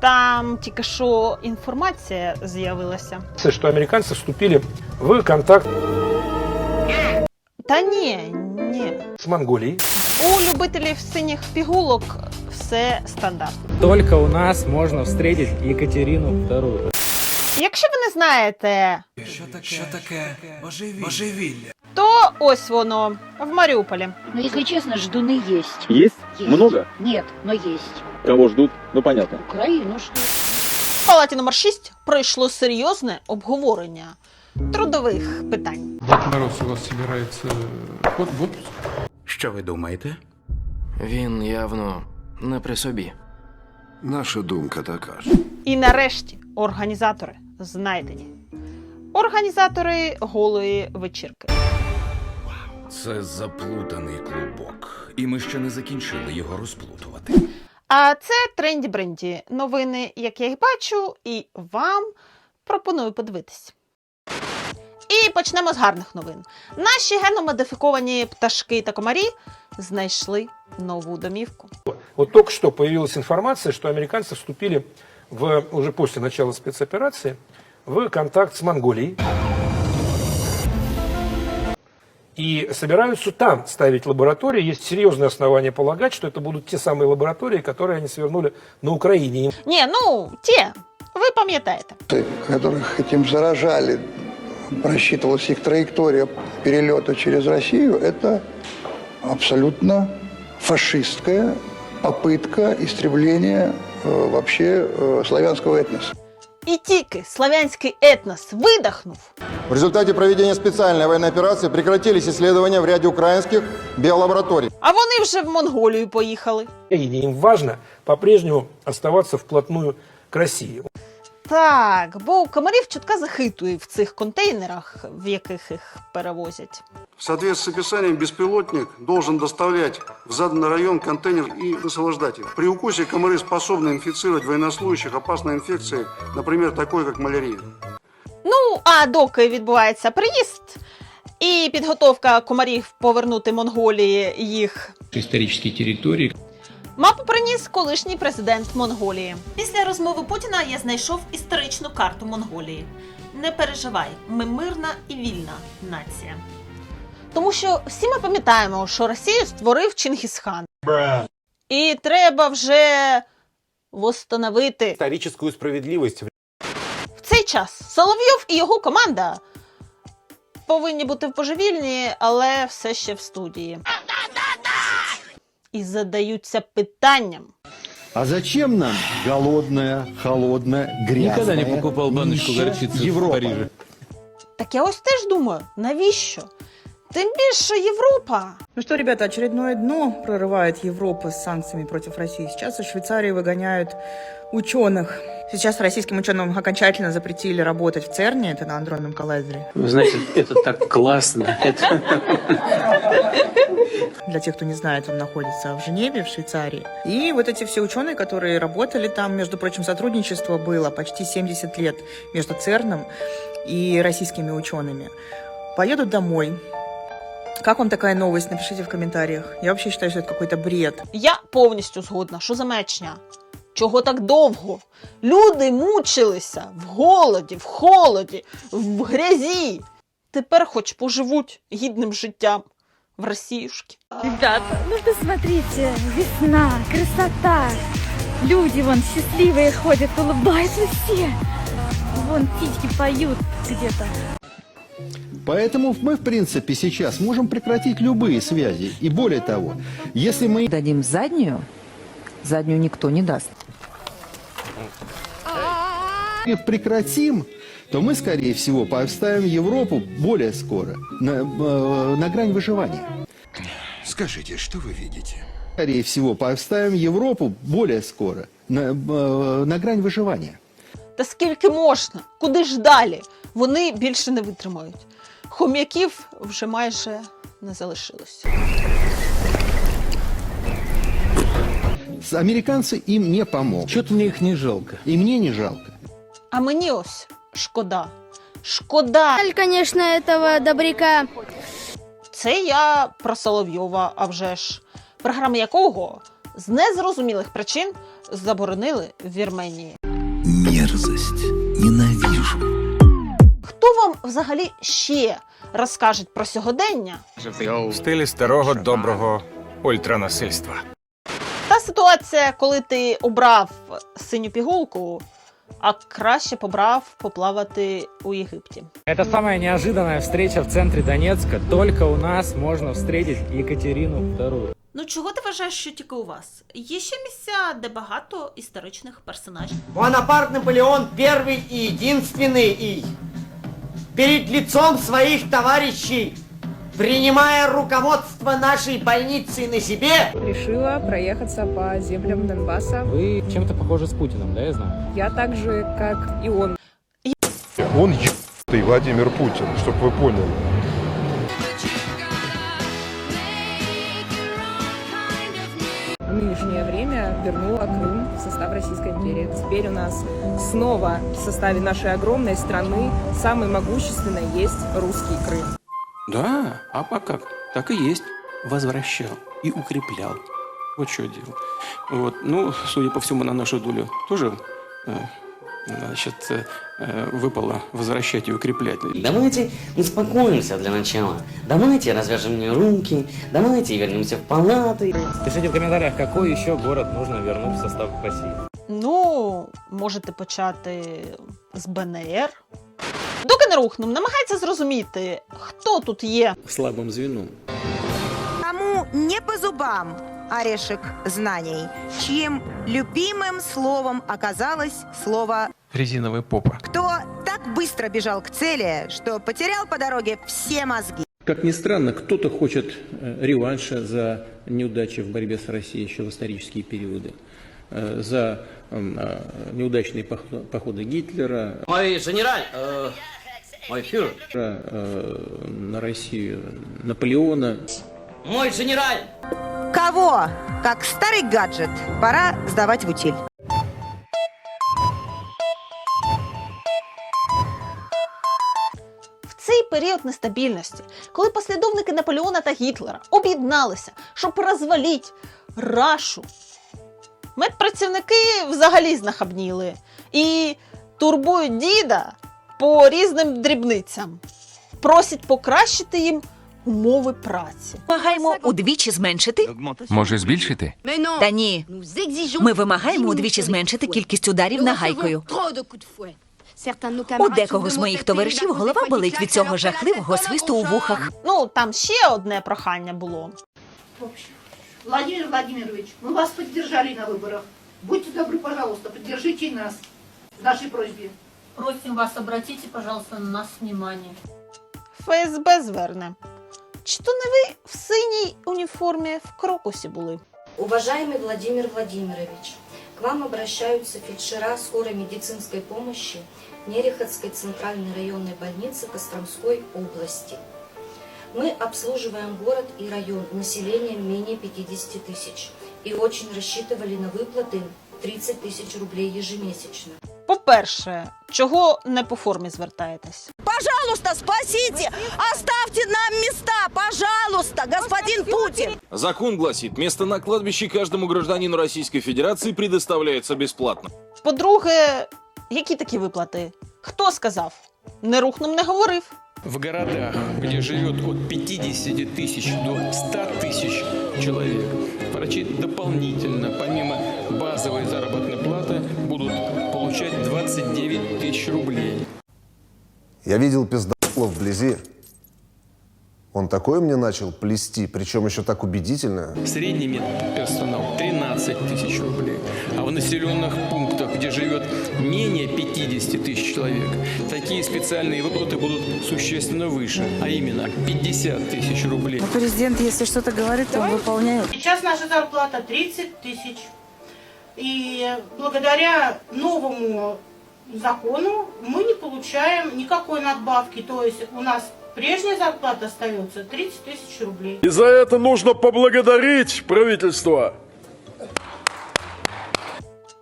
Там тільки що інформація з'явилася. что американцы вступили в контакт Та ні, ні. с Монголией. У любителів синіх пігулок все стандарт. Только у нас можно встретить Екатерину II. Якщо ви не знаєте, Що таке? Що таке? Божевілля. То ось воно в Маріуполі. Но если честно, ждуны есть. Есть? Есть. Много? Нет, но есть. Кого ждут? Ну понятно. Украину что? В палаті номер 6 пройшло серйозне обговорення трудових питань. Дед Мороз у вас собирается ход в отпуск? Що ви думаєте? Він явно не при собі. Наша думка така ж. І нарешті організатори знайдені. Організатори голої вечірки. Це заплутаний клубок, і ми ще не закінчили його розплутувати. А це тренді бренді новини, як я їх бачу, і вам пропоную подивитись. І почнемо з гарних новин. Наші геномодифіковані пташки та комарі знайшли нову домівку. Вот только что появилась информация, что американцы вступили в, уже после начала спецоперации в контакт с Монголией. И собираются там ставить лаборатории. Есть серьезные основания полагать, что это будут те самые лаборатории, которые они свернули на Украине. Ні, ну ті, ви пам'ятаєте. которых этим заражали, просчитывалась их траектория перелета через Россию, это абсолютно фашистская попытка истребления э, вообще э, славянского этноса. І тільки славянський етнос выдохнув. В результате проведения специальной военной операции прекратились исследования в ряде украинских биолабораторий. а вони вже в Монголію поїхали. И им важно по-прежнему оставаться вплотную к России. Так, бо у комарів чутка захитує в цих контейнерах, в яких їх перевозять. В соответствии с описанием, беспилотник должен доставлять в заданный район контейнер и высвобождать их. При укусе комары способны инфицировать военнослужащих опасной инфекцией, например, такой, как малярия. Ну, а доки відбувається приїзд і підготовка комарів повернути Монголії їх Исторические территории. Мапу приніс колишній президент Монголії. Після розмови Путіна я знайшов історичну карту Монголії. Не переживай, ми мирна і вільна нація. Тому що всі ми пам'ятаємо, що Росію створив Чингісхан. І треба вже восстановити Историческую справедливость в цей час Соловйов і його команда повинні бути в божевільні, але все ще в студії. І задаються питанням. А зачем нам голодная, холодная, грязная, Никогда не покупал баночку нищая горчицы в Европа? Париже. Так я ось теж думаю, навіщо? Тим більше Європа. Ну что, ребята, очередное дно прорывает Европа с санкциями против России. Сейчас из Швейцарии выгоняют ученых. Сейчас российским ученым окончательно запретили работать в ЦЕРНе, это на андронном коллайдере. Вы знаете, это так классно. Для тех, кто не знает, он находится в Женеве, в Швейцарии. И вот эти все ученые, которые работали там, между прочим, сотрудничество было почти 70 лет между ЦЕРНом и российскими учеными, поедут домой. Как вам такая новость? Напишите в комментариях. Я вообще считаю, что это какой-то бред. Я повністю згодна, що за маячня. Чого так довго? Люди мучилися в голоді, в холоді, в грязі. Тепер хоч поживуть гідним життям в Росіюшки. Ребята, ну посмотрите, весна, красота. Люди вон счастливые ходят, улыбаются все. Вон птички поют где-то. Поэтому мы, в принципе, сейчас можем прекратить любые связи. И более того, если мы Дадим заднюю, заднюю никто не даст. их прекратим, то мы, скорее всего, поставим Европу более скоро на, э, на грань выживания. Скажите, что вы видите? Скорее всего, поставим Европу более скоро на, э, на грань выживания. Та скільки можна? Куди ж далі? Вони більше не витримають. Хом'яків вже майже не залишилось. С- Американцы им не помогут. Что-то мне их не жалко. И мне не жалко. А мені ось шкода. Шкода. Конечно, этого добряка. Це я про Соловйова, а вже ж, програма якого з незрозумілих причин заборонили в Вірменії. Мерзость. Ненавижу Хто вам взагалі ще розкаже про сьогодення? В стилі старого доброго ультранасильства. Та ситуація, коли ти обрав синю пігулку, а краще побрав поплавати у Єгипті. Это самая неожиданная встреча в центре Донецка. Только у нас можно встретить Екатерину II. Ну чого ти вважаєш, що тільки у вас? Є ще місця, де багато історичних персонажів. Бонапарт Наполеон первый и единственный и Перед лицом своих товарищей, принимая руководство нашей больницы на себе, Решила проехаться по землям Донбасса. Вы чем-то похожи с Путиным, да, я знаю? Я так же, как и он. Он ебаный Владимир Путин, чтобы вы поняли. В нынешнее время вернула Крым состав Российской империи. Теперь у нас снова в составе нашей огромной страны самый могущественный есть русский Крым. Да, а по как? Так и есть. Возвращал и укреплял. Вот что делал. Вот. Ну, судя по всему, на нашу долю тоже э, значит, э, э, выпало возвращать и укреплять. Давайте успокоимся для начала. Давайте развяжем мне руки. Давайте вернемся в палаты. Пишите в комментариях, какой еще город нужно вернуть в состав России. Ну, можете почати з БНР. Доки не рухнув, намагається зрозуміти, хто тут є Слабым звеном. Кому не по зубам Орешек знаний, чьим любимым словом оказалось слово Резиновая попа. «кто» так быстро бежал к цели, что потерял по дороге все мозги. Как ни странно, кто-то хочет э, реванша за неудачи в борьбе с Россией еще в исторические периоды, э, за э, неудачные пох- походы Гитлера, Мой генераль, э, мой фюрер, на Россию Наполеона. Мой генераль. Кого, как старый гаджет, пора сдавать в утиль. в цей період нестабільності, коли послідовники Наполеона та Гітлера об'єдналися, щоб розвалити рашу. Медпрацівники взагалі знахабніли і турбують діда по різним дрібницям, просять покращити їм умови праці. Вимагаємо удвічі зменшити. Може збільшити? Та ні, ми вимагаємо удвічі зменшити кількість ударів нагайкою. У декого з моїх товаришів голова болить від цього жахливого свисту у вухах. Ну, там ще одне прохання було. Владимир Владимирович, мы вас поддержали на выборах. Будьте добры, пожалуйста, поддержите нас в нашей просьбе. Просим вас, обратите, пожалуйста, на нас внимание. ФСБ зверне. Чи то не ви в синій уніформі в крокусі були? Уважаемый Владимир Владимирович, к вам обращаются фельдшера скорой медицинской помощи Нерехотской центральной районной больницы Костромской области. Мы обслуживаем город и район населением менее 50 тысяч и очень рассчитывали на выплаты 30 тысяч рублей ежемесячно. По-перше, чого не по формі звертаєтесь? Пожалуйста, спасите! Оставьте нам места, пожалуйста, господин Путин! Закон гласит, место на кладбище каждому гражданину Российской Федерации предоставляется бесплатно. По-друге, які такі виплати? Хто сказав? Не рухнув, не говорив. В городах, где живет от 50 тысяч до 100 тысяч человек, врачи дополнительно, помимо базовой заработной платы, будут получать 29 тысяч рублей. Я видел пиздолов вблизи. Он такое мне начал плести, причем еще так убедительно. Средний медперсонал 13 тысяч рублей. А в населенных пунктах, где живет менее 50 тысяч человек, такие специальные выплаты будут существенно выше, а именно 50 тысяч рублей. Президент, если что-то говорит, он выполняет. Сейчас наша зарплата 30 тысяч. И благодаря новому закону мы не получаем никакой надбавки. То есть у нас прежняя зарплата остается 30 тысяч рублей. И за это нужно поблагодарить правительство.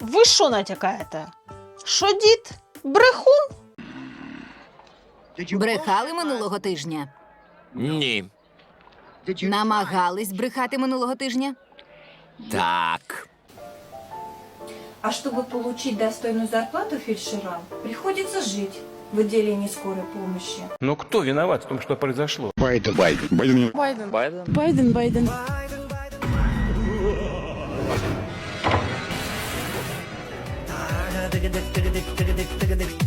Ви що натякаєте? Що дід брехун? Брехали минулого тижня. Ні. Намагались брехати минулого тижня. Так. А чтобы получить достойную зарплату фельдшерам, приходится жить в отделении скорой помощи. Но кто виноват в том, что произошло? Байден. Байден. Байден. Байден. Байден? Байден, Байден. Мардан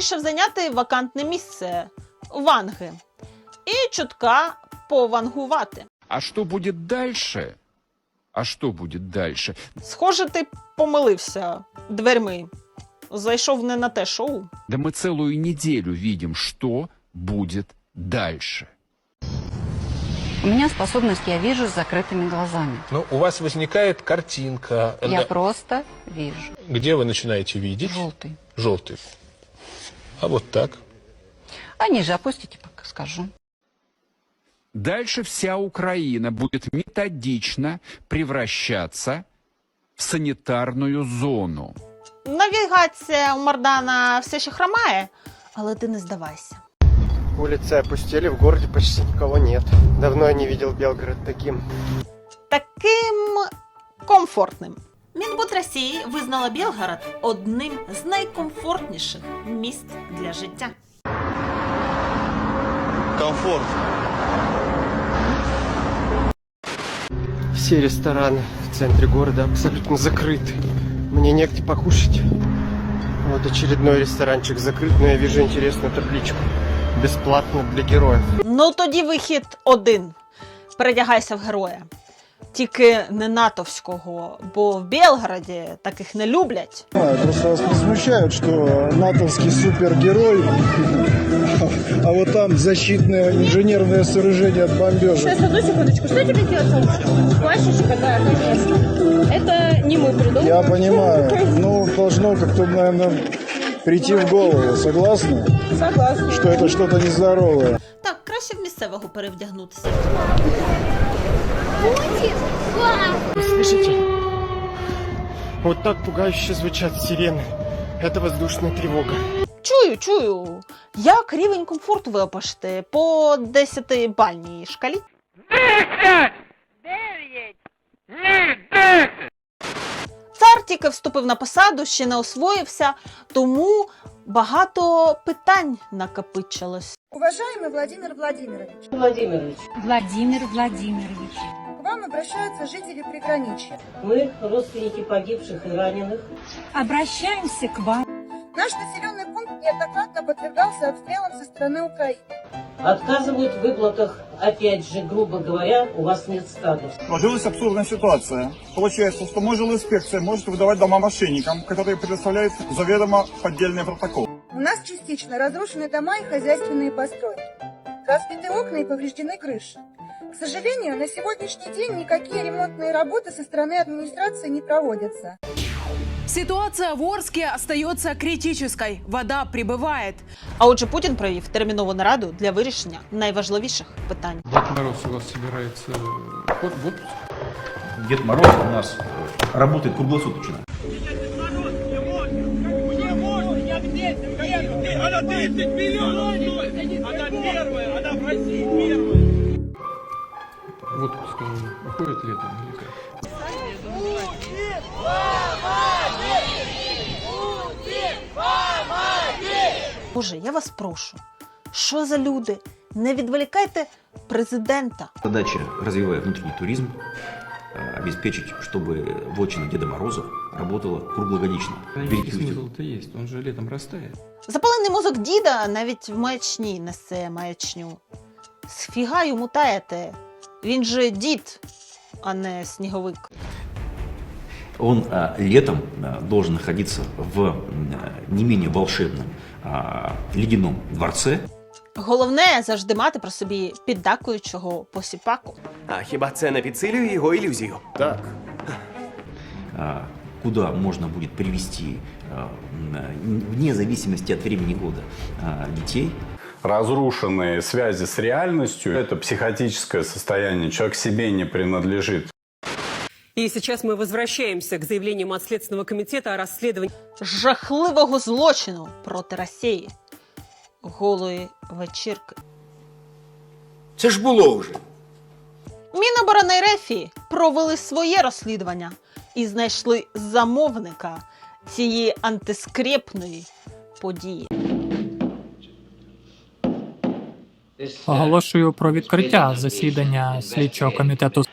вирішив зайняти вакантне місце ванги і чутка повангувати. А что будет дальше? А что будет дальше? Схоже, ти помилився дверми. Зайшов не на те шоу. Да мы целую неделю видим, что будет дальше. У меня способность я вижу с закрытыми глазами. Ну, у вас возникает картинка. Я просто вижу. Где вы начинаете видеть? Желтый. Желтый. А вот так. А ниже опустите, пока скажу. Дальше вся Украина будет методично превращаться в санитарную зону. Навігація у Мардана все ще хромає, але ти не здавайся. Улицы опустели, в городе почти никого нет. Давно я не видел Белгород таким. Таким комфортним. Мінбуд Росії визнала Білгород одним з найкомфортніших міст для життя. Комфорт. Все рестораны в центре города абсолютно закрыты. Мне негде покушать. Вот очередной ресторанчик закрыт, но я вижу интересную табличку. Бесплатно для героев. Ну тоді вихід один. Передягайся в героя. Тільки не натовського, бо в Білгороді таких не люблять. Просто вас не смущает, что натовский супергерой, а вот там защитное инженерное сооружение от бомбежек. одну секундочку. Что тебе делать? Плачешь, какая, конечно. Это не мы придумали. Я понимаю, ну должно как-то, наверное, прийти в голову, согласны? Согласна. Что это что-то нездоровое. Так, краще в місцевого перевдягнутися. Вот так пугающе звучат сирены. Это воздушная тревога. Чую, чую. Як рівень комфорту ви опишете по 10-бальній шкалі? Цар тільки вступив на посаду, ще не освоївся, тому багато питань накопичилось. Уважаемый Владимир Владимирович, Владимирович, Владимир Владимирович, К вам обращаются жители приграничья. Мы родственники погибших и раненых. обращаемся к вам. Наш населенный пункт неоднократно подвергался обстрелам со стороны Украины. Отказывают в выплатах, опять же, грубо говоря, у вас нет статуса. Сложилась абсурдная ситуация. Получается, что мой жилинспекция может выдавать дома мошенникам, которые предоставляют заведомо поддельные протоколы. У нас частично разрушены дома и хозяйственные постройки. Разбиты окна и повреждены крыши. К сожалению, на сегодняшний день никакие ремонтные работы со стороны администрации не проводятся. Ситуация в Орске остается критической. Вода прибывает. А отже, Путін провів термінову нараду для вирішення найважливіших питань. Дед Мороз у вас собирается в отпуск? Дед Мороз у нас работает круглосуточно. В отпуск он уходит летом или как? Боже, я вас прошу. Що за люди? Не відволікайте президента. Задача, развивая внутренний туризм, э, обеспечить, чтобы вотчина Деда Мороза работала круглогодично. Экономический Великий успех. смысл-то есть, он же летом растает. Запалений мозок діда навіть в маячні несе маячню. Сфіга йому таєте. Він же дід, а не сніговик. Он а, летом а, должен находиться в не менее волшебном а, ледяном дворце. Головне завжди мати про собі піддакуючого посіпаку. А хіба це не підсилює його ілюзію? Так. а, куда можно будет привести вне зависимости от времени года а, детей Разрушенные связи с реальностью – это психотическое состояние. Человек себе не принадлежит. И сейчас мы возвращаемся к заявлениям от Следственного комитета о расследовании. Жахливого злочину проти Росії. голої вечірки. Це ж було вже. Міноборони РФ провели своє розслідування і знайшли замовника цієї антискрепної події. Оголошую про відкриття засідання слідчого комітету.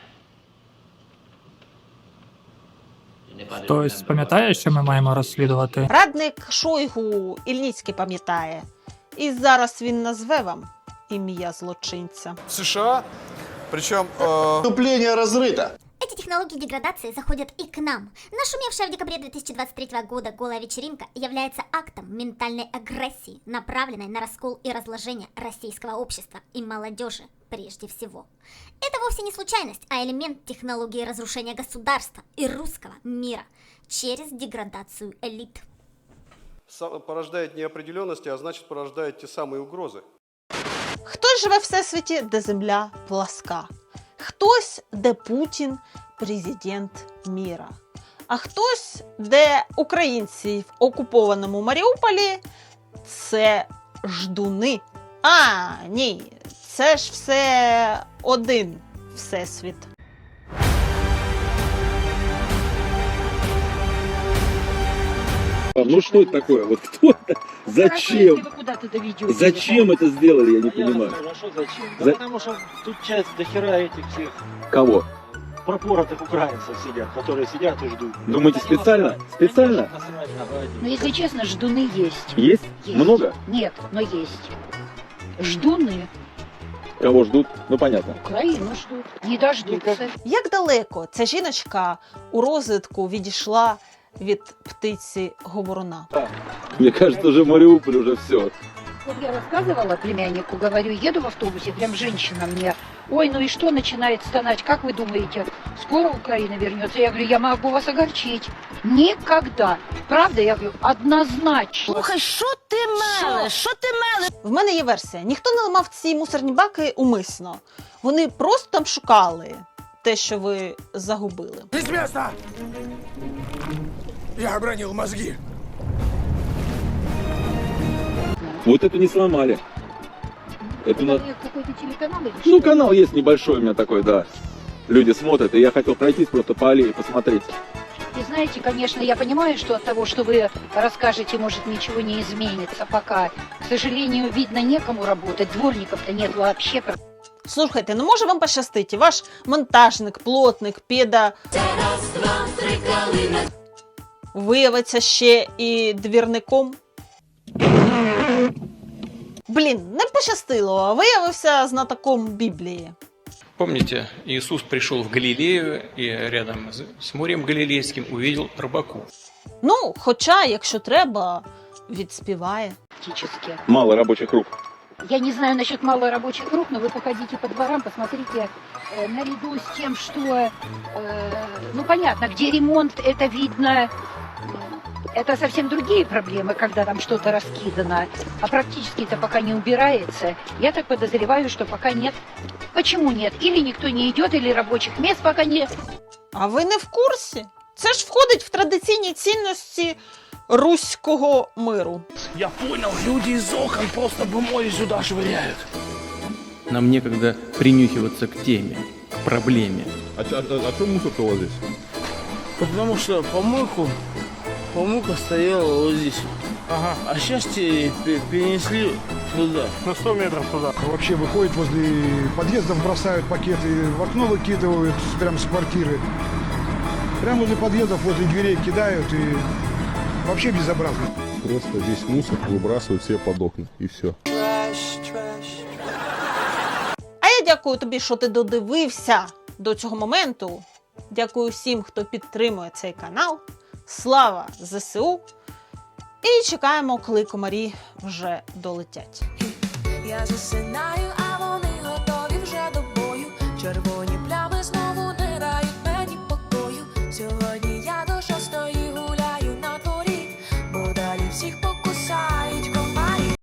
Хтось пам'ятає, що ми маємо розслідувати? Радник Шойгу Ільніцький пам'ятає, і зараз він назве вам ім'я злочинця. США, причому... Вступление разрыто. Эти технологии деградации заходят и к нам. Нашумевшая в декабре 2023 года голая вечеринка является актом ментальной агрессии, направленной на раскол и разложение российского общества и молодежи прежде всего. Это вовсе не случайность, а элемент технологии разрушения государства и русского мира через деградацию элит. Порождает неопределенности, а значит порождает те самые угрозы. Хтось живе в всесвіті, де земля пласка, хтось, де Путін президент міра, а хтось, де українці в окупованому Маріуполі це ждуни. А, ні, це ж все один всесвіт. Ну что это такое? Вот кто это? Зачем? Зачем это сделали, я не понимаю. Хорошо, зачем? За- Да потому что тут часть дохера этих всех Кого? пропоротых украинцев сидят, которые сидят и ждут. Думаете, специально? Специально? Насрать на Владимира. Но если честно, ждуны есть. Есть? Есть. Много? Нет, но есть. Ждуны Кого ждут? Ну понятно. Украину ждут. Не дождутся. Як далеко ця жіночка у розвитку відійшла від птиці говоруна? Мне кажется, уже Мариуполь уже все. Вот я рассказывала племяннику, говорю, еду в автобусе, прям женщина мне. Ой, ну и что начинает стонать? Как вы думаете, скоро Украина вернется? Я говорю, я могу вас огорчить. Никогда. Правда, я говорю, однозначно. Слухай, що ти мелеш? Що ти мелеш? В мене є версія. Ніхто не ламав ці мусорні баки умисно. Вони просто там шукали те, що ви загубили. С места! Я обронил мозги. Вот это не сломали. Это на... Какой-то телеканал или Ну, канал есть небольшой у меня такой, да. Люди смотрят, и я хотел пройтись просто по аллее посмотреть. И знаете, конечно, я понимаю, что от того, что вы расскажете, может, ничего не изменится пока. К сожалению, видно, некому работать. Дворников-то нет вообще. Слухайте, ну може вам пощастить, і ваш монтажник, плотник, педа виявиться ще і двірником. Блін, не пощастило, а виявився знатоком Біблії. Помните, Иисус пришел в Галилею и рядом с- с морем Галилейским увидел рыбаков. Ну, хоча, якщо треба, відспіває. Практически. Мало рабочих рук. Я не знаю насчет мало рабочих рук, но вы походите по дворам, посмотрите, э, наряду с тем, что, э, ну понятно, где ремонт, это видно, э, это совсем другие проблемы, когда там что-то раскидано, а практически это пока не убирается. Я так подозреваю, что пока нет. Почему нет? Или никто не идет, или рабочих мест пока нет. А ви не в курсі? Це ж входить в традиційні цінності руського миру. Я понял, люди из окон просто бумаги сюда швыряют. Нам некогда принюхиваться к теме, к проблеме. А, что мусор-то вот здесь? Потому что помойку, помойка стояла вот здесь. Ага. А сейчас перенесли туда. На 100 метров туда. Вообще выходят возле подъездов, бросают пакеты, в окно выкидывают прямо с квартиры. Прямо возле подъездов, возле дверей кидают и вообще безобразно. Просто весь мусор выбрасывают все под окна, и все. А я дякую тобі, що ти додивився до цього моменту. Дякую всім, хто підтримує цей канал. Слава ЗСУ! І чекаємо, коли комарі вже долетять. Я засинаю,